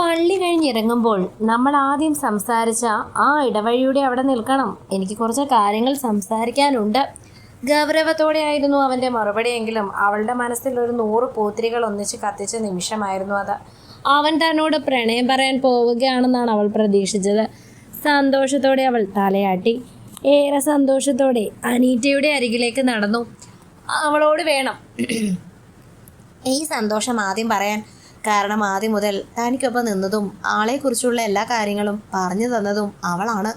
പള്ളി കഴിഞ്ഞിറങ്ങുമ്പോൾ നമ്മൾ ആദ്യം സംസാരിച്ച ആ ഇടവഴിയുടെ അവിടെ നിൽക്കണം. എനിക്ക് കുറച്ച് കാര്യങ്ങൾ സംസാരിക്കാനുണ്ട്. ഗൗരവത്തോടെ ആയിരുന്നു അവന്റെ മറുപടിയെങ്കിലും. അവളുടെ മനസ്സിൽ ഒരു നൂറ് പൂത്തിരികൾ ഒന്നിച്ച് കത്തിച്ച നിമിഷമായിരുന്നു അത്. അവൻ തന്നോട് പ്രണയം പറയാൻ പോവുകയാണെന്നാണ് അവൾ പ്രതീക്ഷിച്ചത്. സന്തോഷത്തോടെ അവൾ തലയാട്ടി. ഏറെ സന്തോഷത്തോടെ അനീറ്റയുടെ അരികിലേക്ക് നടന്നു. അവളോട് വേണം. ഈ സന്തോഷം ആദ്യം പറയാൻ കാരണം ആദ്യം മുതൽ തനിക്കൊപ്പം നിന്നതും ആളെക്കുറിച്ചുള്ള എല്ലാ കാര്യങ്ങളും പറഞ്ഞു തന്നതും അവളാണ്.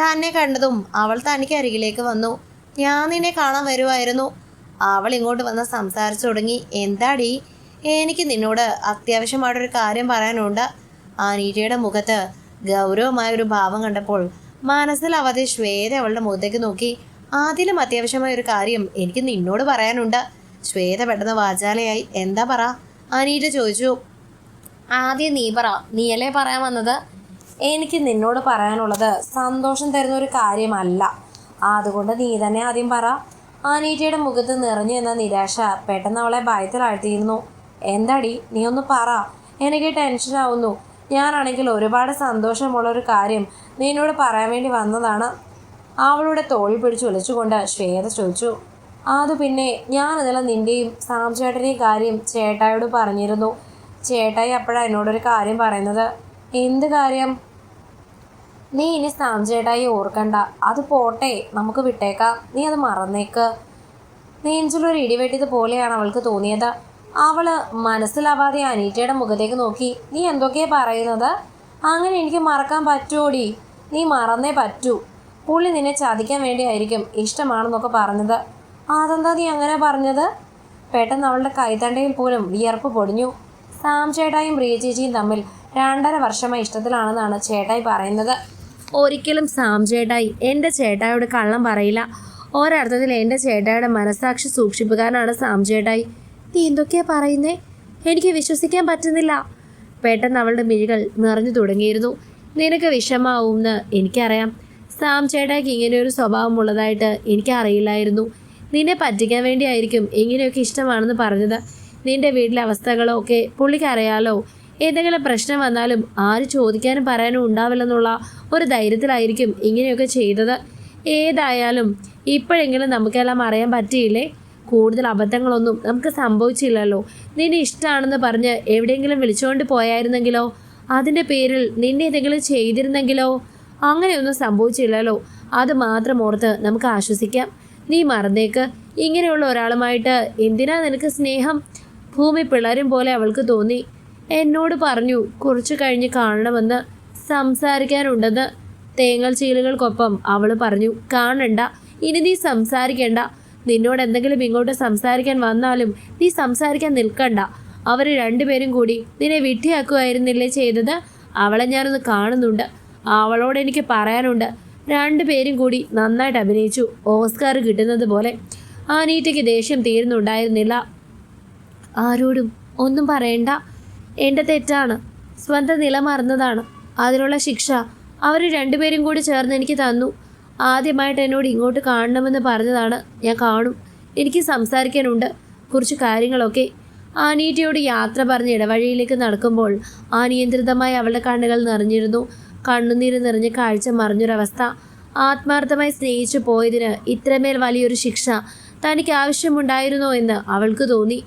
തന്നെ കണ്ടതും അവൾ തനിക്ക് അരികിലേക്ക് വന്നു. ഞാൻ നിന്നെ കാണാൻ വരുമായിരുന്നു അവൾ ഇങ്ങോട്ട് വന്ന് സംസാരിച്ചു തുടങ്ങി. എന്താടി? എനിക്ക് നിന്നോട് അത്യാവശ്യമായിട്ടൊരു കാര്യം പറയാനുണ്ട്. അനീറ്റയുടെ മുഖത്ത് ഗൗരവമായ ഒരു ഭാവം കണ്ടപ്പോൾ മനസ്സിൽ അവധി ശ്വേത അവളുടെ മുഖത്തേക്ക് നോക്കി. അതിലും അത്യാവശ്യമായ ഒരു കാര്യം എനിക്ക് നിന്നോട് പറയാനുണ്ട്. ശ്വേത പെട്ടെന്ന് വാചാലയായി. എന്താ പറ? അനീറ്റ ചോദിച്ചു ആദ്യം നീ പറ നീയല്ലേ പറയാൻ വന്നത്? എനിക്ക് നിന്നോട് പറയാനുള്ളത് സന്തോഷം തരുന്ന ഒരു കാര്യമല്ല. അതുകൊണ്ട് നീ തന്നെ ആദ്യം പറ. അനീറ്റയുടെ മുഖത്ത് നിറഞ്ഞു എന്ന നിരാശ പെട്ടെന്ന് അവളെ ഭയത്തിലാഴ്ത്തിയിരുന്നു. എന്താടി നീ ഒന്ന് പറ. എനിക്ക് ടെൻഷനാവുന്നു ഞാനാണെങ്കിൽ ഒരുപാട് സന്തോഷമുള്ള ഒരു കാര്യം നിന്നോട് പറയാൻ വേണ്ടി വന്നതാണ്. അവളുടെ തോളിൽ പിടിച്ച് വിളിച്ചുകൊണ്ട് ശ്വേത ചോദിച്ചു അത് പിന്നെ ഞാൻ ഇന്നലെ നിന്റെയും സാം ചേട്ടന്റെയും കാര്യം ചേട്ടായോട് പറഞ്ഞിരുന്നു. ചേട്ടായി അപ്പോഴാണ് എന്നോടൊരു കാര്യം പറയുന്നത്. എന്ത് കാര്യം? നീ ഇനി സാം ചേട്ടായി ഓർക്കണ്ട. അത് പോട്ടെ നമുക്ക് വിട്ടേക്കാം. നീ അത് മറന്നേക്ക്. നെഞ്ചിലൊരു ഇടിവെട്ടിയത് പോലെയാണ് അവൾക്ക് തോന്നിയത്. അവൾ മനസ്സിലാവാതെ അനീറ്റയുടെ മുഖത്തേക്ക് നോക്കി. നീ എന്തൊക്കെയാ പറയുന്നത്? അങ്ങനെ എനിക്ക് മറക്കാൻ പറ്റുമോടി നീ മറന്നേ പറ്റൂ. പുള്ളി നിന്നെ ചതിക്കാൻ വേണ്ടിയായിരിക്കും ഇഷ്ടമാണെന്നൊക്കെ പറഞ്ഞത്. അതെന്താ നീ അങ്ങനെ പറഞ്ഞത്? പെട്ടെന്ന് അവളുടെ കൈത്തണ്ടയിൽ പോലും വിയർപ്പ് പൊടിഞ്ഞു. സാം ചേട്ടായും പ്രിയ ചേച്ചിയും തമ്മിൽ രണ്ടര വർഷമായി ഇഷ്ടത്തിലാണെന്നാണ് ചേട്ടായി പറയുന്നത്. ഒരിക്കലും സാം ചേട്ടായി എന്റെ ചേട്ടായോട് കള്ളം പറയില്ല. ഒരർത്ഥത്തിൽ എന്റെ ചേട്ടായുടെ മനസാക്ഷി സൂക്ഷിപ്പുകാരനാണ് സാം ചേട്ടായി. നീ എന്തൊക്കെയാ പറയുന്നേ? എനിക്ക് വിശ്വസിക്കാൻ പറ്റുന്നില്ല. പെട്ടെന്ന് അവളുടെ മിഴികൾ നിറഞ്ഞു തുടങ്ങിയിരുന്നു. നിനക്ക് വിഷമാവുമെന്ന് എനിക്കറിയാം. സാം ചേട്ടായിക്ക് ഇങ്ങനെ ഒരു സ്വഭാവം ഉള്ളതായിട്ട് എനിക്കറിയില്ലായിരുന്നു. നിന്നെ പറ്റിക്കാൻ വേണ്ടിയായിരിക്കും ഇങ്ങനെയൊക്കെ ഇഷ്ടമാണെന്ന് പറഞ്ഞത്. നിന്റെ വീട്ടിലെ അവസ്ഥകളോ ഒക്കെ പുള്ളിക്കറിയാലോ ഏതെങ്കിലും പ്രശ്നം വന്നാലും ആര് ചോദിക്കാനും പറയാനും ഉണ്ടാവില്ലെന്നുള്ള ഒരു ധൈര്യത്തിലായിരിക്കും ഇങ്ങനെയൊക്കെ ചെയ്തത്. ഏതായാലും ഇപ്പോഴെങ്കിലും നമുക്കെല്ലാം അറിയാൻ പറ്റിയില്ലേ? കൂടുതൽ അബദ്ധങ്ങളൊന്നും നമുക്ക് സംഭവിച്ചില്ലല്ലോ. നിന്നെ ഇഷ്ടമാണെന്ന് പറഞ്ഞ് എവിടെയെങ്കിലും വിളിച്ചുകൊണ്ട് പോയായിരുന്നെങ്കിലോ? അതിന്റെ പേരിൽ നിന്നെ എന്തെങ്കിലും ചെയ്തിരുന്നെങ്കിലോ? അങ്ങനെയൊന്നും സംഭവിച്ചില്ലല്ലോ. അത് മാത്രം ഓർത്ത് നമുക്ക് ആശ്വസിക്കാം. നീ മറന്നേക്ക്. ഇങ്ങനെയുള്ള ഒരാളുമായിട്ട് എന്തിനാ നിനക്ക് സ്നേഹം? ഭൂമി പിളരും പോലെ അവൾക്ക് തോന്നി. എന്നോട് പറഞ്ഞു കുറച്ചു കഴിഞ്ഞ് കാണണമെന്ന് സംസാരിക്കാനുണ്ടെന്ന്. തേങ്ങൽ ചീലുകൾക്കൊപ്പം അവൾ പറഞ്ഞു കാണണ്ട. ഇനി നീ സംസാരിക്കണ്ട. നിന്നോട് എന്തെങ്കിലും ഇങ്ങോട്ട് സംസാരിക്കാൻ വന്നാലും നീ സംസാരിക്കാൻ നിൽക്കണ്ട. അവർ രണ്ടുപേരും കൂടി നിന്നെ വിട്ടിയാക്കുമായിരുന്നില്ലേ ചെയ്തത്? അവളെ ഞാനൊന്ന് കാണുന്നുണ്ട്. അവളോട് എനിക്ക് പറയാനുണ്ട്. രണ്ടുപേരും കൂടി നന്നായിട്ട് അഭിനയിച്ചു. ഓസ്കാർ കിട്ടുന്നത് പോലെ ആനീറ്റയ്ക്ക് നീറ്റയ്ക്ക് ദേഷ്യം തീരുന്നുണ്ടായിരുന്നില്ല. ആരോടും ഒന്നും പറയണ്ട. എന്റെ തെറ്റാണ്. സ്വന്തം നില മറന്നതാണ്. അതിനുള്ള ശിക്ഷ അവർ രണ്ടുപേരും കൂടി ചേർന്ന് എനിക്ക് തന്നു. ആദ്യമായിട്ട് എന്നോട് ഇങ്ങോട്ട് കാണണമെന്ന് പറഞ്ഞതാണ് ഞാൻ കാണും. എനിക്ക് സംസാരിക്കാനുണ്ട്. കുറച്ച് കാര്യങ്ങളൊക്കെ. ആനീറ്റയോട് യാത്ര പറഞ്ഞ് ഇടവഴിയിലേക്ക് നടക്കുമ്പോൾ അനിയന്ത്രിതമായി അവളുടെ കണ്ണുകൾ നിറഞ്ഞിരുന്നു. കണ്ണുനീര് നിറഞ്ഞ് കാഴ്ച മറിഞ്ഞൊരവസ്ഥ. ആത്മാർത്ഥമായി സ്നേഹിച്ചു പോയതിന് ഇത്രമേൽ വലിയൊരു ശിക്ഷ തനിക്ക് ആവശ്യമുണ്ടായിരുന്നോ എന്ന് അവൾക്ക് തോന്നി.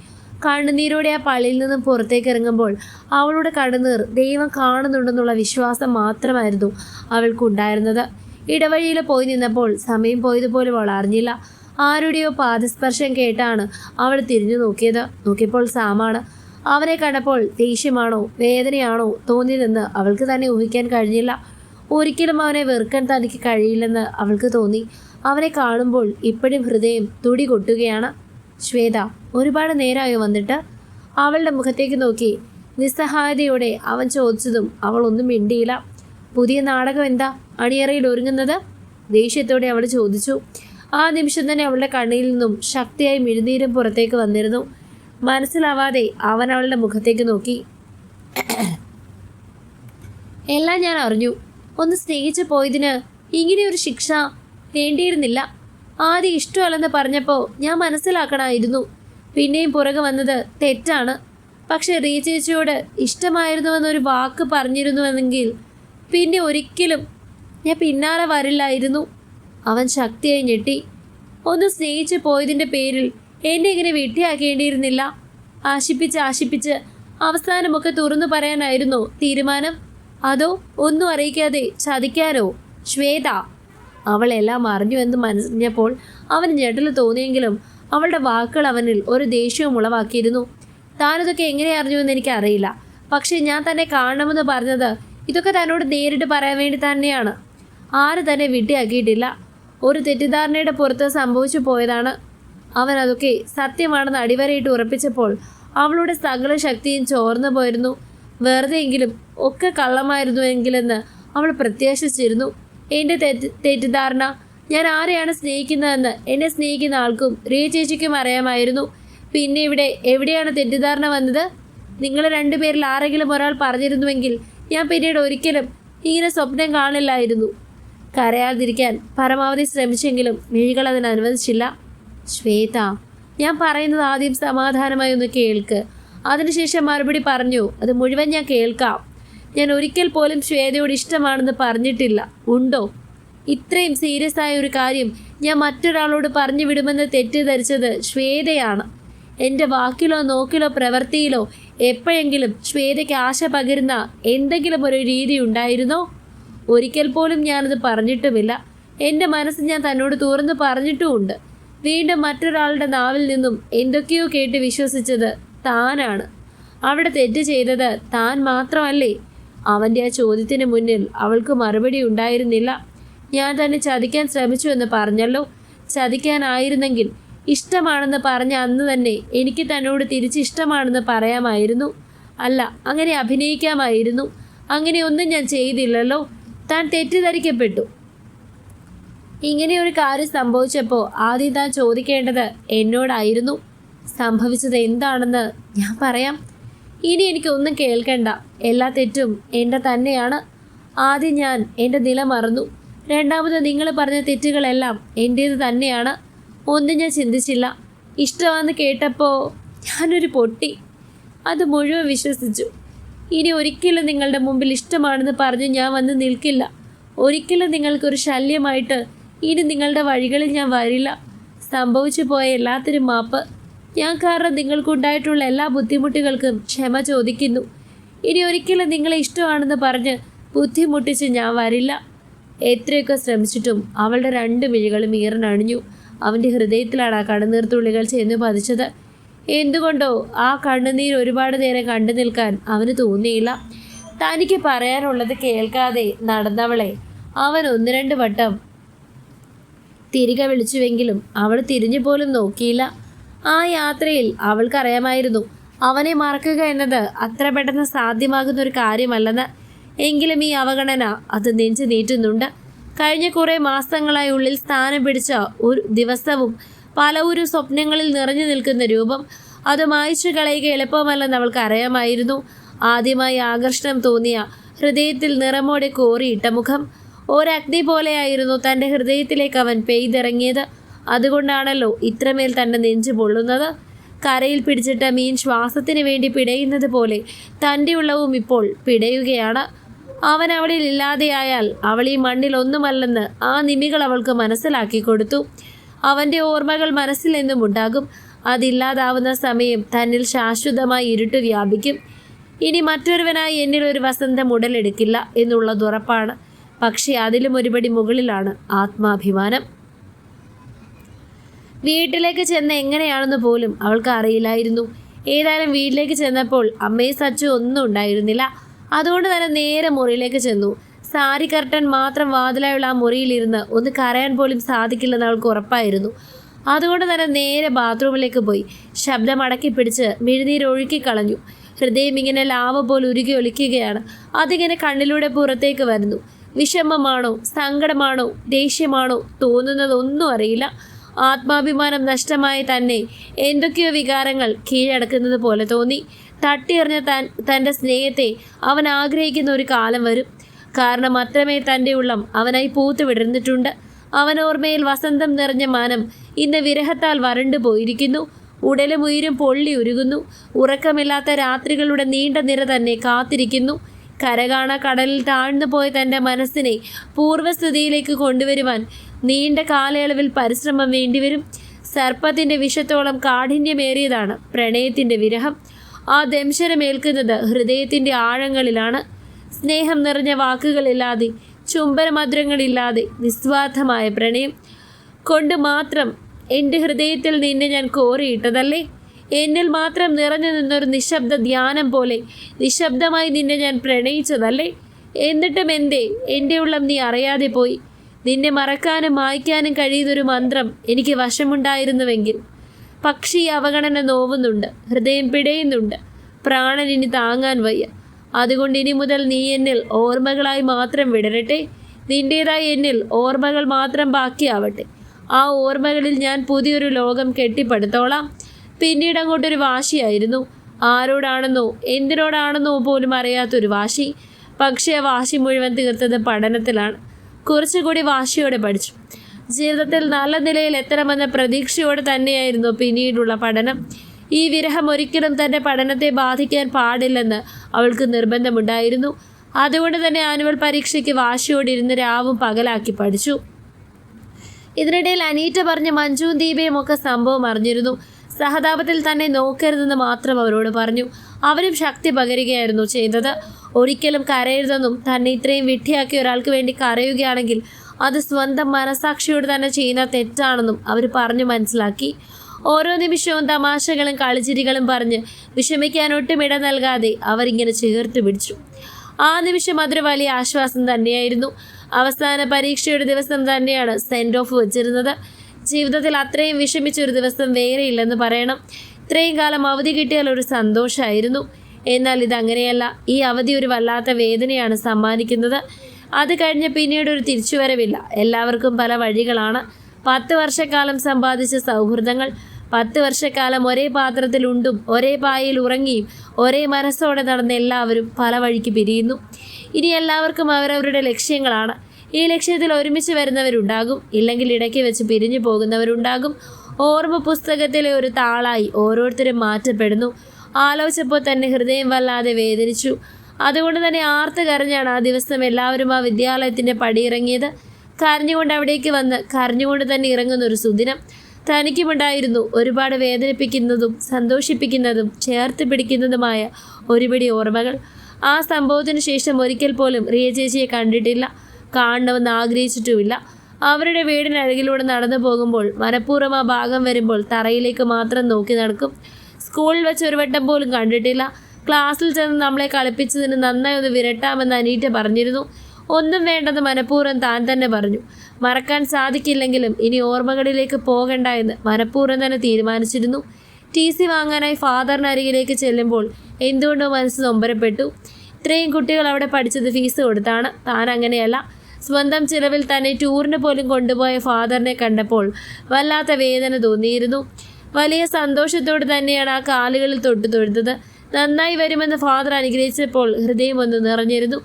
കണ്ണുനീരോടെ ആ പള്ളിയിൽ നിന്നും പുറത്തേക്ക് ഇറങ്ങുമ്പോൾ അവളുടെ കണ്ണുനീർ ദൈവം കാണുന്നുണ്ടെന്നുള്ള വിശ്വാസം മാത്രമായിരുന്നു അവൾക്കുണ്ടായിരുന്നത്. ഇടവഴിയിൽ പോയി നിന്നപ്പോൾ സമയം പോയതുപോലെ അവൾ അറിഞ്ഞില്ല. ആരുടെയോ പാദസ്പർശം കേട്ടാണ് അവൾ തിരിഞ്ഞു നോക്കിയത്. നോക്കിയപ്പോൾ സാമാണ്. അവനെ കണ്ടപ്പോൾ ദേഷ്യമാണോ വേദനയാണോ തോന്നിയതെന്ന് അവൾക്ക് തന്നെ ഊഹിക്കാൻ കഴിഞ്ഞില്ല. ഒരിക്കലും അവനെ വെറുക്കാൻ തനിക്ക് കഴിയില്ലെന്ന് അവൾക്ക് തോന്നി. അവനെ കാണുമ്പോൾ ഇപ്പോഴും ഹൃദയം തുടി കൊട്ടുകയാണ്. ശ്വേത ഒരുപാട് നേരമായി വന്നിട്ട് അവളുടെ മുഖത്തേക്ക് നോക്കി. നിസ്സഹായതയോടെ അവൻ ചോദിച്ചതും അവൾ ഒന്നും മിണ്ടിയില്ല. പുതിയ നാടകം എന്താ? അണിയറയിൽ ഒരുങ്ങുന്നത്? ദേഷ്യത്തോടെ അവൾ ചോദിച്ചു. ആ നിമിഷം തന്നെ അവളുടെ കണ്ണിൽ നിന്നും ശക്തിയായി മിഴുനീരും പുറത്തേക്ക് വന്നിരുന്നു. മനസ്സിലാവാതെ അവൻ അവളുടെ മുഖത്തേക്ക് നോക്കി. എല്ലാം ഞാൻ അറിഞ്ഞു. ഒന്ന് സ്നേഹിച്ചു പോയതിന് ഇങ്ങനെയൊരു ശിക്ഷ വേണ്ടിയിരുന്നില്ല. ആദ്യം ഇഷ്ടമല്ലെന്ന് പറഞ്ഞപ്പോൾ ഞാൻ മനസ്സിലാക്കണമായിരുന്നു. പിന്നെയും പുറകെ വന്നത് തെറ്റാണ്. പക്ഷെ റീ ചേച്ചിയോട് ഇഷ്ടമായിരുന്നുവെന്നൊരു വാക്ക് പറഞ്ഞിരുന്നുവെങ്കിൽ പിന്നെ ഒരിക്കലും ഞാൻ പിന്നാലെ വരില്ലായിരുന്നു. അവൻ ശക്തിയായി ഞെട്ടി. ഒന്ന് സ്നേഹിച്ച് പോയതിന്റെ പേരിൽ എന്നെ ഇങ്ങനെ വെട്ടിയാക്കേണ്ടിയിരുന്നില്ല ആശിപ്പിച്ച് ആശിപ്പിച്ച് അവസാനമൊക്കെ തുറന്നു പറയാനായിരുന്നു തീരുമാനം. അതോ ഒന്നും അറിയിക്കാതെ ചതിക്കാനോ? ശ്വേത അവളെല്ലാം അറിഞ്ഞു എന്ന് മനസ്സിഞ്ഞപ്പോൾ അവന് ഞെട്ടൽ തോന്നിയെങ്കിലും അവളുടെ വാക്കുകൾ അവനിൽ ഒരു ദേഷ്യവും ഉളവാക്കിയിരുന്നു. താനിതൊക്കെ എങ്ങനെ അറിഞ്ഞുവെന്ന് എനിക്കറിയില്ല. പക്ഷേ ഞാൻ തന്നെ കാണണമെന്ന് പറഞ്ഞത് ഇതൊക്കെ തന്നോട് നേരിട്ട് പറയാൻ വേണ്ടി തന്നെയാണ്. ആര് തന്നെ വിട്ടിയാക്കിയിട്ടില്ല ഒരു തെറ്റിദ്ധാരണയുടെ പുറത്ത് സംഭവിച്ചു പോയതാണ്. അവൻ അതൊക്കെ സത്യമാണെന്ന് അടിവരയിട്ട് ഉറപ്പിച്ചപ്പോൾ അവളുടെ സകല ശക്തിയും ചോർന്നു പോയിരുന്നു. വെറുതെയെങ്കിലും ഒക്കെ കള്ളമായിരുന്നു എങ്കിലെന്ന് അവൾ പ്രത്യാശിച്ചിരുന്നു. എന്റെ തെറ്റിദ്ധാരണ. ഞാൻ ആരെയാണ് സ്നേഹിക്കുന്നതെന്ന് എന്നെ സ്നേഹിക്കുന്ന ആൾക്കും റിയ ചേച്ചിക്കും അറിയാമായിരുന്നു. പിന്നെ ഇവിടെ എവിടെയാണ് തെറ്റിദ്ധാരണ വന്നത്? നിങ്ങൾ രണ്ടുപേരിൽ ആരെങ്കിലും ഒരാൾ പറഞ്ഞിരുന്നുവെങ്കിൽ ഞാൻ പിന്നീട് ഒരിക്കലും ഇങ്ങനെ സ്വപ്നം കാണില്ലായിരുന്നു. കരയാതിരിക്കാൻ പരമാവധി ശ്രമിച്ചെങ്കിലും മിഴികൾ അതിന് അനുവദിച്ചില്ല ശ്വേത ഞാൻ പറയുന്നത് ആദ്യം സമാധാനമായി ഒന്ന് കേൾക്ക്. അതിനുശേഷം മറുപടി പറഞ്ഞു അത് മുഴുവൻ ഞാൻ കേൾക്കാം. ഞാൻ ഒരിക്കൽ പോലും ശ്വേതയോട് ഇഷ്ടമാണെന്ന് പറഞ്ഞിട്ടില്ല. ഉണ്ടോ? ഇത്രയും സീരിയസ് ആയ ഒരു കാര്യം ഞാൻ മറ്റൊരാളോട് പറഞ്ഞു വിടുമെന്ന് തെറ്റിദ്ധരിച്ചത് ശ്വേതയാണ്. എന്റെ വാക്കിലോ നോക്കിലോ പ്രവൃത്തിയിലോ എപ്പോഴെങ്കിലും ശ്വേതയ്ക്ക് ആശ പകരുന്ന എന്തെങ്കിലും ഒരു രീതി ഉണ്ടായിരുന്നോ? ഒരിക്കൽ പോലും ഞാനത് പറഞ്ഞിട്ടുമില്ല. എന്റെ മനസ്സ് ഞാൻ തന്നോട് തുറന്ന് പറഞ്ഞിട്ടുമുണ്ട്. വീണ്ടും മറ്റൊരാളുടെ നാവിൽ നിന്നും എന്തൊക്കെയോ കേട്ട് വിശ്വസിച്ചത് താനാണ്. അവിടെ തെറ്റ് ചെയ്തത് താൻ മാത്രമല്ലേ? അവന്റെ ആ ചോദ്യത്തിന് മുന്നിൽ അവൾക്ക് മറുപടി ഉണ്ടായിരുന്നില്ല. ഞാൻ തന്നെ ചതിക്കാൻ ശ്രമിച്ചു എന്ന് പറഞ്ഞല്ലോ. ചതിക്കാനായിരുന്നെങ്കിൽ ഇഷ്ടമാണെന്ന് പറഞ്ഞ അന്ന് തന്നെ എനിക്ക് തന്നോട് തിരിച്ചിഷ്ടമാണെന്ന് പറയാമായിരുന്നു. അല്ല അങ്ങനെ അഭിനയിക്കാമായിരുന്നു. അങ്ങനെയൊന്നും ഞാൻ ചെയ്തില്ലല്ലോ. താൻ തെറ്റിദ്ധരിക്കപ്പെട്ടു. ഇങ്ങനെ ഒരു കാര്യം സംഭവിച്ചപ്പോൾ ആദ്യം താൻ ചോദിക്കേണ്ടത് എന്നോടായിരുന്നു. സംഭവിച്ചത് എന്താണെന്ന് ഞാൻ പറയാം. ഇനി എനിക്കൊന്നും കേൾക്കണ്ട. എല്ലാ തെറ്റും എന്റെ തന്നെയാണ്. ആദ്യം ഞാൻ എന്റെ നില മറന്നു. രണ്ടാമത് നിങ്ങൾ പറഞ്ഞ തെറ്റുകളെല്ലാം എന്റേത് തന്നെയാണ്. ഒന്നും ഞാൻ ചിന്തിച്ചില്ല. ഇഷ്ടമാണെന്ന് കേട്ടപ്പോൾ ഞാനൊരു പൊട്ടി. അത് മുഴുവൻ വിശ്വസിച്ചു. ഇനി ഒരിക്കലും നിങ്ങളുടെ മുമ്പിൽ ഇഷ്ടമാണെന്ന് പറഞ്ഞ് ഞാൻ വന്ന് നിൽക്കില്ല. ഒരിക്കലും നിങ്ങൾക്കൊരു ശല്യമായിട്ട് ഇനി നിങ്ങളുടെ വഴികളിൽ ഞാൻ വരില്ല. സംഭവിച്ചു പോയ എല്ലാത്തിനും മാപ്പ്. ഞാൻ കാരണം നിങ്ങൾക്കുണ്ടായിട്ടുള്ള എല്ലാ ബുദ്ധിമുട്ടുകൾക്കും ക്ഷമ ചോദിക്കുന്നു. ഇനി ഒരിക്കലും നിങ്ങളെ ഇഷ്ടമാണെന്ന് പറഞ്ഞ് ബുദ്ധിമുട്ടിച്ച് ഞാൻ വരില്ല. എത്രയൊക്കെ ശ്രമിച്ചിട്ടും അവളുടെ രണ്ട് മിഴികളും ഈറനണിഞ്ഞു അവന്റെ ഹൃദയത്തിലാണ് ആ കണ്ണുനീർത്തുള്ളികൾ ചെന്ന് പതിച്ചത്. എന്തുകൊണ്ടോ ആ കണ്ണുനീർ ഒരുപാട് നേരം കണ്ടു നിൽക്കാൻ അവന് തോന്നിയില്ല. തനിക്ക് പറയാനുള്ളത് കേൾക്കാതെ നടന്നവളെ അവൻ ഒന്ന് രണ്ട് വട്ടം തിരികെ വിളിച്ചുവെങ്കിലും അവൾ തിരിഞ്ഞു പോലും നോക്കിയില്ല. ആ യാത്രയിൽ അവൾക്കറിയാമായിരുന്നു അവനെ മറക്കുക എന്നത് അത്ര പെട്ടെന്ന് സാധ്യമാകുന്ന ഒരു കാര്യമല്ലെന്ന്. എങ്കിലും ഈ അവഗണന അത് നെഞ്ചു നീട്ടുന്നുണ്ട്. കഴിഞ്ഞ കുറേ മാസങ്ങളായി ഉള്ളിൽ സ്ഥാനം പിടിച്ച ഒരു ദിവസവും പല ഒരു സ്വപ്നങ്ങളിൽ നിറഞ്ഞു നിൽക്കുന്ന രൂപം അത് മായ്ച്ചു കളയുക എളുപ്പമല്ലെന്ന് അവൾക്ക് അറിയാമായിരുന്നു ആദ്യമായി ആകർഷണം തോന്നിയ ഹൃദയത്തിൽ നിറമോടെ കോറിയിട്ട മുഖം ഒരഗ്നി പോലെയായിരുന്നു തന്റെ ഹൃദയത്തിലേക്ക് അവൻ പെയ്തിറങ്ങിയത്. അതുകൊണ്ടാണല്ലോ ഇത്രമേൽ തന്റെ നെഞ്ചു പൊള്ളുന്നത്. കരയിൽ പിടിച്ചിട്ട മീൻ ശ്വാസത്തിന് വേണ്ടി പിടയുന്നത് പോലെ തന്റെ ഉള്ളവും ഇപ്പോൾ പിടയുകയാണ്. അവൻ അവളിൽ ഇല്ലാതെയായാൽ അവൾ ഈ മണ്ണിൽ ഒന്നുമല്ലെന്ന് ആ നിമികൾ അവൾക്ക് മനസ്സിലാക്കി കൊടുത്തു. അവന്റെ ഓർമ്മകൾ മനസ്സിൽ നിന്നും ഉണ്ടാകും. അതില്ലാതാവുന്ന സമയം തന്നിൽ ശാശ്വതമായി ഇരുട്ട് വ്യാപിക്കും. ഇനി മറ്റൊരുവനായി എന്നിൽ ഒരു വസന്തം ഉടലെടുക്കില്ല എന്നുള്ളത് ഉറപ്പാണ്. പക്ഷേ അതിലും ഒരുപടി മുകളിലാണ് ആത്മാഭിമാനം. വീട്ടിലേക്ക് ചെന്ന് എങ്ങനെയാണെന്ന് പോലും അവൾക്ക് അറിയില്ലായിരുന്നു. ഏതായാലും വീട്ടിലേക്ക് ചെന്നപ്പോൾ അമ്മയും സച്ചു ഒന്നും ഉണ്ടായിരുന്നില്ല. അതുകൊണ്ട് തന്നെ നേരെ മുറിയിലേക്ക് ചെന്നു. സാരി കർട്ടൻ മാത്രം വാതിലായുള്ള ആ മുറിയിലിരുന്ന് ഒന്ന് കരയാൻ പോലും സാധിക്കില്ലെന്ന് അവൾക്ക് ഉറപ്പായിരുന്നു. അതുകൊണ്ട് തന്നെ നേരെ ബാത്റൂമിലേക്ക് പോയി. ശബ്ദം അടക്കി പിടിച്ച് മിഴുനീര് ഒഴുക്കി കളഞ്ഞു. ഹൃദയം ഇങ്ങനെ ലാവ പോലെ ഉരുകി ഒലിക്കുകയാണ്. അതിങ്ങനെ കണ്ണിലൂടെ പുറത്തേക്ക് വരുന്നു. വിഷമമാണോ? സങ്കടമാണോ? ദേഷ്യമാണോ? തോന്നുന്നതൊന്നും അറിയില്ല. ആത്മാഭിമാനം നഷ്ടമായി തന്നെ എന്തൊക്കെയോ വികാരങ്ങൾ കീഴടക്കുന്നത് പോലെ തോന്നി. തട്ടിയെറിഞ്ഞ താൻ തന്റെ സ്നേഹത്തെ അവൻ ആഗ്രഹിക്കുന്ന ഒരു കാലം വരും. കാരണം അത്രമേ തന്റെ ഉള്ളം അവനായി പൂത്തു വിടർന്നിട്ടുണ്ട്. അവൻ ഓർമ്മയിൽ വസന്തം നിറഞ്ഞ മാനം ഇന്ന് വിരഹത്താൽ വരണ്ടു പോയിരിക്കുന്നു. ഉടലും ഉയരും പൊള്ളി ഉരുകുന്നു. ഉറക്കമില്ലാത്ത രാത്രികളുടെ നീണ്ട നിര തന്നെ കാത്തിരിക്കുന്നു. കരകാണ കടലിൽ താഴ്ന്നു പോയ തന്റെ മനസ്സിനെ പൂർവസ്ഥിതിയിലേക്ക് കൊണ്ടുവരുവാൻ നീണ്ട കാലയളവിൽ പരിശ്രമം വേണ്ടിവരും. സർപ്പത്തിന്റെ വിഷത്തോളം കാഠിന്യമേറിയതാണ് പ്രണയത്തിന്റെ വിരഹം. ആ ദംശനമേൽക്കുന്നത് ഹൃദയത്തിന്റെ ആഴങ്ങളിലാണ്. സ്നേഹം നിറഞ്ഞ വാക്കുകളില്ലാതെ ചുംബനമധുരങ്ങളില്ലാതെ നിസ്വാർത്ഥമായ പ്രണയം കൊണ്ട് മാത്രം എന്റെ ഹൃദയത്തിൽ നിന്നെ ഞാൻ കോറിയിട്ടതല്ലേ എന്നിൽ മാത്രം നിറഞ്ഞു നിന്നൊരു നിശബ്ദ ധ്യാനം പോലെ നിശബ്ദമായി നിന്നെ ഞാൻ പ്രണയിച്ചതല്ലേ? എന്നിട്ടും എന്തേ എന്റെ ഉള്ളം നീ അറിയാതെ പോയി. നിന്നെ മറക്കാനും മായ്ക്കാനും കഴിയുന്നൊരു മന്ത്രം എനിക്ക് വശമുണ്ടായിരുന്നുവെങ്കിൽ പക്ഷി അവഗണന നോവുന്നുണ്ട് ഹൃദയം പിടയുന്നുണ്ട് പ്രാണൻ ഇനി താങ്ങാൻ വയ്യ. അതുകൊണ്ട് ഇനി മുതൽ നീ എന്നിൽ ഓർമ്മകളായി മാത്രം വിടരട്ടെ. നിന്റേതായി എന്നിൽ ഓർമ്മകൾ മാത്രം ബാക്കിയാവട്ടെ. ആ ഓർമ്മകളിൽ ഞാൻ പുതിയൊരു ലോകം കെട്ടിപ്പടുത്തോളാം. പിന്നീട് അങ്ങോട്ടൊരു വാശിയായിരുന്നു. ആരോടാണെന്നോ എന്തിനോടാണെന്നോ പോലും അറിയാത്തൊരു വാശി. പക്ഷേ ആ വാശി മുഴുവൻ തീർത്തത് പഠനത്തിലാണ്. കുറച്ചുകൂടി വാശിയോടെ പഠിച്ചു. ജീവിതത്തിൽ നല്ല നിലയിൽ എത്തണമെന്ന പ്രതീക്ഷയോടെ തന്നെയായിരുന്നു പിന്നീടുള്ള പഠനം. ഈ വിരഹം ഒരിക്കലും തന്റെ പഠനത്തെ ബാധിക്കാൻ പാടില്ലെന്ന് അവൾക്ക് നിർബന്ധമുണ്ടായിരുന്നു. അതുകൊണ്ട് തന്നെ ആനുവൽ പരീക്ഷയ്ക്ക് വാശിയോടിരുന്ന് രാവും പകലാക്കി പഠിച്ചു. ഇതിനിടയിൽ അനീറ്റ പറഞ്ഞ് മഞ്ജുവും ദീപയും ഒക്കെ സംഭവം അറിഞ്ഞിരുന്നു. സഹതാപത്തിൽ തന്നെ നോക്കരുതെന്ന് മാത്രം അവരോട് പറഞ്ഞു. അവരും ശക്തി പകരുകയായിരുന്നു ചെയ്തത്. ഒരിക്കലും കരയരുതെന്നും തന്നെ ഇത്രയും വിട്ടിയാക്കിയ ഒരാൾക്ക് വേണ്ടി കരയുകയാണെങ്കിൽ അത് സ്വന്തം മനസാക്ഷിയോട് തന്നെ ചെയ്യുന്ന തെറ്റാണെന്നും അവർ പറഞ്ഞു മനസ്സിലാക്കി. ഓരോ നിമിഷവും തമാശകളും കളിച്ചിരികളും പറഞ്ഞ് വിഷമിക്കാൻ ഒട്ടും ഇട നൽകാതെ അവരിങ്ങനെ ചേർത്ത് പിടിച്ചു. ആ നിമിഷം അതൊരു വലിയ ആശ്വാസം തന്നെയായിരുന്നു. അവസാന പരീക്ഷയുടെ ദിവസം തന്നെയാണ് സെൻഡ് ഓഫ് വെച്ചിരുന്നത്. ജീവിതത്തിൽ അത്രയും വിഷമിച്ച ഒരു ദിവസം വേറെയില്ലെന്ന് പറയണം. ഇത്രയും കാലം അവധി കിട്ടിയാൽ ഒരു സന്തോഷമായിരുന്നു എന്നാൽ ഇതങ്ങനെയല്ല. ഈ അവധി ഒരു വല്ലാത്ത വേദനയാണ് സമ്മാനിക്കുന്നത്. അത് കഴിഞ്ഞ് പിന്നീട് ഒരു തിരിച്ചുവരവില്ല. എല്ലാവർക്കും പല വഴികളാണ്. പത്ത് വർഷക്കാലം സമ്പാദിച്ച സൗഹൃദങ്ങൾ പത്ത് വർഷക്കാലം ഒരേ പാത്രത്തിൽ ഉണ്ടും ഒരേ പായയിൽ ഉറങ്ങിയും ഒരേ മനസ്സോടെ നടന്ന എല്ലാവരും പല വഴിക്ക് പിരിയുന്നു. ഇനി എല്ലാവർക്കും അവരവരുടെ ലക്ഷ്യങ്ങളാണ്. ഈ ലക്ഷ്യത്തിൽ ഒരുമിച്ച് വരുന്നവരുണ്ടാകും. ഇല്ലെങ്കിൽ ഇടയ്ക്ക് വെച്ച് പിരിഞ്ഞു പോകുന്നവരുണ്ടാകും. ഓർമ്മ പുസ്തകത്തിലെ ഒരു താളായി ഓരോരുത്തരും മാറ്റപ്പെടുന്നു. ആലോചിച്ചപ്പോൾ തന്നെ ഹൃദയം വല്ലാതെ വേദനിച്ചു. അതുകൊണ്ട് തന്നെ ആർത്ത് കരഞ്ഞാണ് ആ ദിവസം എല്ലാവരും ആ വിദ്യാലയത്തിന്റെ പടിയിറങ്ങിയത്. കരഞ്ഞുകൊണ്ട് അവിടേക്ക് വന്ന് കരഞ്ഞുകൊണ്ട് തന്നെ ഇറങ്ങുന്ന ഒരു സുദിനം. തനിക്കുമുണ്ടായിരുന്നു ഒരുപാട് വേദനിപ്പിക്കുന്നതും സന്തോഷിപ്പിക്കുന്നതും ചേർത്ത് പിടിക്കുന്നതുമായ ഒരുപിടി ഓർമ്മകൾ. ആ സംഭവത്തിന് ശേഷം ഒരിക്കൽ പോലും റിയ ചേച്ചിയെ കണ്ടിട്ടില്ല. കാണണമെന്ന് ആഗ്രഹിച്ചിട്ടുമില്ല. അവരുടെ വീടിനരികിലൂടെ നടന്നു പോകുമ്പോൾ മനഃപൂർവം ആ ഭാഗം വരുമ്പോൾ തറയിലേക്ക് മാത്രം നോക്കി നടക്കും. സ്കൂളിൽ വെച്ച് ഒരു വട്ടം പോലും കണ്ടിട്ടില്ല. ക്ലാസ്സിൽ ചെന്ന് നമ്മളെ കളിപ്പിച്ചതിന് നന്നായി ഒന്ന് വിരട്ടാമെന്ന് അനീറ്റ പറഞ്ഞിരുന്നു. ഒന്നും വേണ്ടെന്ന് മനഃപൂർവം താൻ തന്നെ പറഞ്ഞു. മറക്കാൻ സാധിക്കില്ലെങ്കിലും ഇനി ഓർമ്മകളിലേക്ക് പോകണ്ട എന്ന് മനഃപൂർവം തന്നെ തീരുമാനിച്ചിരുന്നു. ടി സി വാങ്ങാനായി ഫാദറിനരികിലേക്ക് ചെല്ലുമ്പോൾ എന്തുകൊണ്ടോ മനസ്സ് നൊമ്പരപ്പെട്ടു. ഇത്രയും കുട്ടികൾ അവിടെ പഠിച്ചത് ഫീസ് കൊടുത്താണ്. താൻ അങ്ങനെയല്ല. സ്വന്തം ചിലവിൽ തന്നെ ടൂറിന് പോലും കൊണ്ടുപോയ ഫാദറിനെ കണ്ടപ്പോൾ വല്ലാത്ത വേദന തോന്നിയിരുന്നു. വലിയ സന്തോഷത്തോട് തന്നെയാണ് ആ കാലുകളിൽ തൊട്ട് തൊഴുതത് നന്നായി വരുമെന്ന് ഫാദർ അനുഗ്രഹിച്ചപ്പോൾ ഹൃദയം ഒന്ന് നിറഞ്ഞിരുന്നു.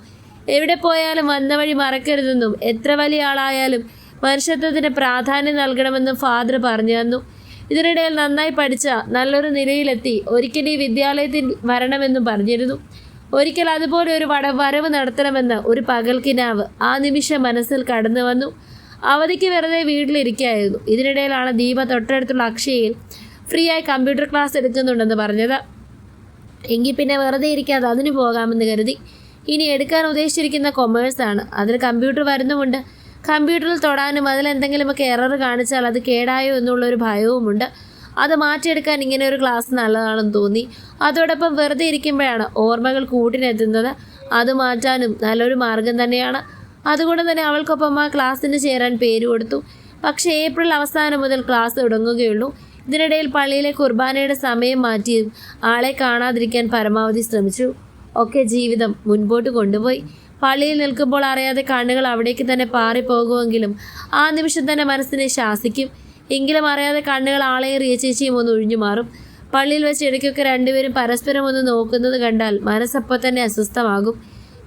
എവിടെ പോയാലും വന്ന വഴി മറക്കരുതെന്നും എത്ര വലിയ ആളായാലും മനുഷ്യത്വത്തിന് പ്രാധാന്യം നൽകണമെന്നും ഫാദർ പറഞ്ഞു തന്നു. ഇതിനിടയിൽ നന്നായി പഠിച്ച നല്ലൊരു നിലയിലെത്തി ഒരിക്കൽ ഈ വിദ്യാലയത്തിൽ വരണമെന്നും പറഞ്ഞിരുന്നു. ഒരിക്കൽ അതുപോലെ ഒരു വട വരവ് നടത്തണമെന്ന് ഒരു പകൽക്കിനാവ് ആ നിമിഷം മനസ്സിൽ കടന്നു വന്നു. അവധിക്ക് വെറുതെ വീട്ടിലിരിക്കുകയായിരുന്നു. ഇതിനിടയിലാണ് ദീപ തൊട്ടടുത്തുള്ള അക്ഷയയിൽ ഫ്രീ ആയി കമ്പ്യൂട്ടർ ക്ലാസ് എടുക്കുന്നുണ്ടെന്ന് പറഞ്ഞത്. എങ്കിൽ പിന്നെ വെറുതെ ഇരിക്കാതെ അതിന് പോകാമെന്ന് കരുതി. ഇനി എടുക്കാൻ ഉദ്ദേശിച്ചിരിക്കുന്ന കൊമേഴ്സ് ആണ്. അതിൽ കമ്പ്യൂട്ടർ വരുന്നുമുണ്ട്. കമ്പ്യൂട്ടറിൽ തൊടാനും അതിലെന്തെങ്കിലുമൊക്കെ എറർ കാണിച്ചാൽ അത് കേടായോ എന്നുള്ളൊരു ഭയവുമുണ്ട്. അത് മാറ്റിയെടുക്കാൻ ഇങ്ങനെ ഒരു ക്ലാസ് നല്ലതാണെന്ന് തോന്നി. അതോടൊപ്പം വെറുതെ ഇരിക്കുമ്പോഴാണ് ഓർമ്മകൾ കൂട്ടിനെത്തുന്നത്. അത് മാറ്റാനും നല്ലൊരു മാർഗം തന്നെയാണ്. അതുകൊണ്ട് തന്നെ അവൾക്കൊപ്പം ആ ക്ലാസ്സിന് ചേരാൻ പേര് കൊടുത്തു. പക്ഷേ ഏപ്രിൽ അവസാനം മുതൽ ക്ലാസ് തുടങ്ങുകയുള്ളൂ. ഇതിനിടയിൽ പള്ളിയിലെ കുർബാനയുടെ സമയം മാറ്റിയും ആളെ കാണാതിരിക്കാൻ പരമാവധി ശ്രമിച്ചു. ഒക്കെ ജീവിതം മുൻപോട്ട് കൊണ്ടുപോയി. പള്ളിയിൽ നിൽക്കുമ്പോൾ അറിയാതെ കണ്ണുകൾ അവിടേക്ക് തന്നെ പാറിപ്പോകുമെങ്കിലും ആ നിമിഷം തന്നെ മനസ്സിനെ ശാസിക്കും. എങ്കിലും അറിയാതെ കണ്ണുകൾ ആളെയും ചേച്ചിയും ഒന്ന് ഒഴിഞ്ഞു മാറും. പള്ളിയിൽ വെച്ച് ഇടയ്ക്കൊക്കെ രണ്ടുപേരും പരസ്പരം ഒന്ന് നോക്കുന്നത് കണ്ടാൽ മനസ്സപ്പോൾ തന്നെ അസ്വസ്ഥമാകും.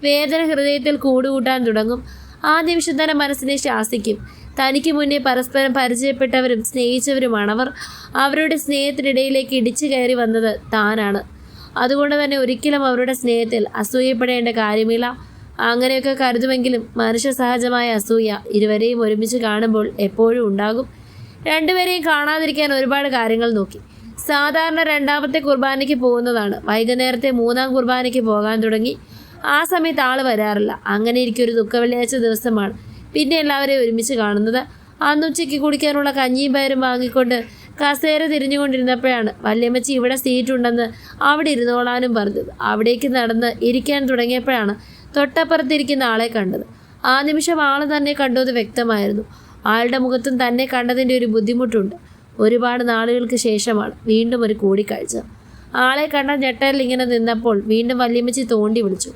വേദന ഹൃദയത്തിൽ കൂടുകൂട്ടാൻ തുടങ്ങും. ആ നിമിഷം തന്നെ മനസ്സിനെ ശാസിക്കും. തനിക്ക് മുന്നേ പരസ്പരം പരിചയപ്പെട്ടവരും സ്നേഹിച്ചവരുമാണവർ. അവരുടെ സ്നേഹത്തിനിടയിലേക്ക് ഇടിച്ചു കയറി വന്നത് താനാണ്. അതുകൊണ്ട് തന്നെ ഒരിക്കലും അവരുടെ സ്നേഹത്തിൽ അസൂയപ്പെടേണ്ട കാര്യമില്ല. അങ്ങനെയൊക്കെ കരുതുമെങ്കിലും മനുഷ്യ സഹജമായ അസൂയ ഇരുവരെയും ഒരുമിച്ച് കാണുമ്പോൾ എപ്പോഴും ഉണ്ടാകും. രണ്ടുപേരെയും കാണാതിരിക്കാൻ ഒരുപാട് കാര്യങ്ങൾ നോക്കി. സാധാരണ രണ്ടാമത്തെ കുർബാനയ്ക്ക് പോകുന്നതാണ്. വൈകുന്നേരത്തെ മൂന്നാം കുർബാനയ്ക്ക് പോകാൻ തുടങ്ങി. ആ സമയത്ത് ആൾ വരാറില്ല. അങ്ങനെ ഇരിക്കൊരു ഒരു ദുഃഖവെള്ളിയാഴ്ച ദിവസമാണ്. പിന്നെ എല്ലാവരെയും ഒരുമിച്ച് കാണുന്നത്. അന്ന് ഉച്ചയ്ക്ക് കുടിക്കാനുള്ള കഞ്ഞിയും പയറും വാങ്ങിക്കൊണ്ട് കസേര തിരിഞ്ഞുകൊണ്ടിരുന്നപ്പോഴാണ് വല്യമ്മച്ചി ഇവിടെ സീറ്റുണ്ടെന്ന് അവിടെ ഇരുന്നോളാനും പറഞ്ഞത്. അവിടേക്ക് നടന്ന് ഇരിക്കാൻ തുടങ്ങിയപ്പോഴാണ് തൊട്ടപ്പുറത്തിരിക്കുന്ന ആളെ കണ്ടത്. ആ നിമിഷം ആൾ തന്നെ കണ്ടത് വ്യക്തമായിരുന്നു. ആളുടെ മുഖത്തും തന്നെ കണ്ടതിന്റെ ഒരു ബുദ്ധിമുട്ടുണ്ട്. ഒരുപാട് നാളുകൾക്ക് ശേഷമാണ് വീണ്ടും ഒരു കൂടിക്കാഴ്ച. ആളെ കണ്ട ഞെട്ടലിൽ ഇങ്ങനെ നിന്നപ്പോൾ വീണ്ടും വല്യമ്മച്ചി തോണ്ടി വിളിച്ചു.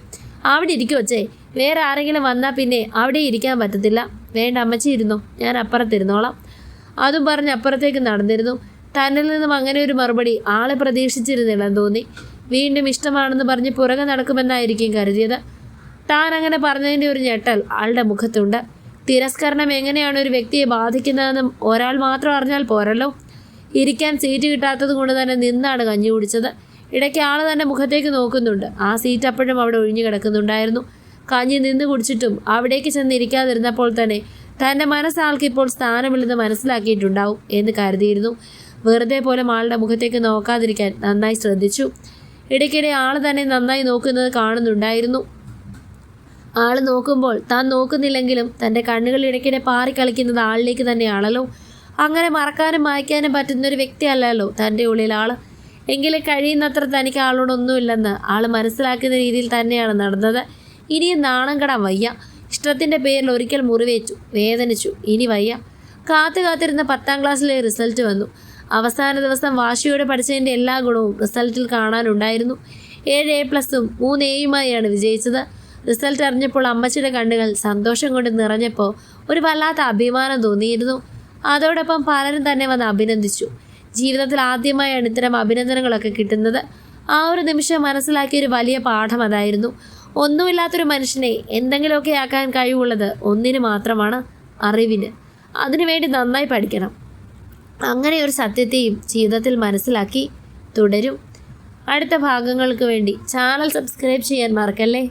അവിടെ ഇരിക്കുവച്ചേ വേറെ ആരെങ്കിലും വന്നാൽ പിന്നെ അവിടെ ഇരിക്കാൻ പറ്റത്തില്ല. വേണ്ട അമ്മച്ചി ഇരുന്നോ. ഞാൻ അപ്പുറത്തിരുന്നോളാം. അതും പറഞ്ഞ് അപ്പുറത്തേക്ക് നടന്നിരുന്നു. തന്നിൽ നിന്നും അങ്ങനെ ഒരു മറുപടി ആളെ പ്രതീക്ഷിച്ചിരുന്നില്ലെന്ന് തോന്നി. വീണ്ടും ഇഷ്ടമാണെന്ന് പറഞ്ഞ് പുറകെ നടക്കുമെന്നായിരിക്കും കരുതിയത്. താൻ അങ്ങനെ പറഞ്ഞതിന്റെ ഒരു ഞെട്ടൽ ആളുടെ മുഖത്തുണ്ട്. തിരസ്കരണം എങ്ങനെയാണ് ഒരു വ്യക്തിയെ ബാധിക്കുന്നതെന്ന് ഒരാൾ മാത്രം അറിഞ്ഞാൽ പോരല്ലോ. ഇരിക്കാൻ സീറ്റ് കിട്ടാത്തത് കൊണ്ട് തന്നെ നിന്നാണ് കഞ്ഞി കുടിച്ചത്. ഇടയ്ക്ക് ആൾ തന്നെ മുഖത്തേക്ക് നോക്കുന്നുണ്ട്. ആ സീറ്റ് അപ്പോഴും അവിടെ ഒഴിഞ്ഞു കിടക്കുന്നുണ്ടായിരുന്നു. കഞ്ഞി നിന്ന് കുടിച്ചിട്ടും അവിടേക്ക് ചെന്ന് ഇരിക്കാതിരുന്നപ്പോൾ തന്നെ തന്റെ മനസ്സാൾക്ക് ഇപ്പോൾ സ്ഥാനമില്ലെന്ന് മനസ്സിലാക്കിയിട്ടുണ്ടാവും എന്ന് കരുതിയിരുന്നു. വെറുതെ പോലെ ആളുടെ മുഖത്തേക്ക് നോക്കാതിരിക്കാൻ നന്നായി ശ്രദ്ധിച്ചു. ഇടയ്ക്കിടെ ആൾ തന്നെ നന്നായി നോക്കുന്നത് കാണുന്നുണ്ടായിരുന്നു. ആൾ നോക്കുമ്പോൾ താൻ നോക്കുന്നില്ലെങ്കിലും തന്റെ കണ്ണുകൾ ഇടയ്ക്കിടെ പാറിക്കളിക്കുന്നത് ആളിലേക്ക് തന്നെയാണല്ലോ അങ്ങനെ മറക്കാനും മായ്ക്കാനും പറ്റുന്ന ഒരു വ്യക്തിയല്ലല്ലോ തന്റെ ഉള്ളിൽ ആൾ എങ്കിലും കഴിയുന്നത്ര തനിക്ക് ആളോടൊന്നുമില്ലെന്ന് ആൾ മനസ്സിലാക്കുന്ന രീതിയിൽ തന്നെയാണ് നടന്നത്. ഇനിയും നാണം കടാൻ വയ്യ. ഇഷ്ടത്തിന്റെ പേരിൽ ഒരിക്കൽ മുറിവേച്ചു വേദനിച്ചു. ഇനി വയ്യ. കാത്തു കാത്തിരുന്ന പത്താം ക്ലാസ്സിലെ റിസൾട്ട് വന്നു. അവസാന ദിവസം വാശിയോടെ പഠിച്ചതിന്റെ എല്ലാ ഗുണവും റിസൾട്ടിൽ കാണാനുണ്ടായിരുന്നു. ഏഴ് എ പ്ലസും മൂന്ന് എയുമായാണ് വിജയിച്ചത്. റിസൾട്ട് അറിഞ്ഞപ്പോൾ അമ്മച്ചിയുടെ കണ്ണുകൾ സന്തോഷം കൊണ്ട് നിറഞ്ഞപ്പോൾ ഒരു വല്ലാത്ത അഭിമാനം തോന്നിയിരുന്നു. അതോടൊപ്പം പലരും തന്നെ വന്ന് അഭിനന്ദിച്ചു. ജീവിതത്തിൽ ആദ്യമായാണ് ഇത്തരം അഭിനന്ദനങ്ങളൊക്കെ കിട്ടുന്നത്. ആ ഒരു നിമിഷം മനസ്സിലാക്കിയ ഒരു വലിയ പാഠം അതായിരുന്നു. ഒന്നുമില്ലാത്തൊരു മനുഷ്യനെ എന്തെങ്കിലുമൊക്കെ ആക്കാൻ കഴിവുള്ളത് ഒന്നിന് മാത്രമാണ് അറിവിന്. അതിനുവേണ്ടി നന്നായി പഠിക്കണം. അങ്ങനെ ഒരു സത്യത്തെയും ജീവിതത്തിൽ മനസ്സിലാക്കി തുടരും. അടുത്ത ഭാഗങ്ങൾക്ക് വേണ്ടി ചാനൽ സബ്സ്ക്രൈബ് ചെയ്യാൻ മറക്കല്ലേ?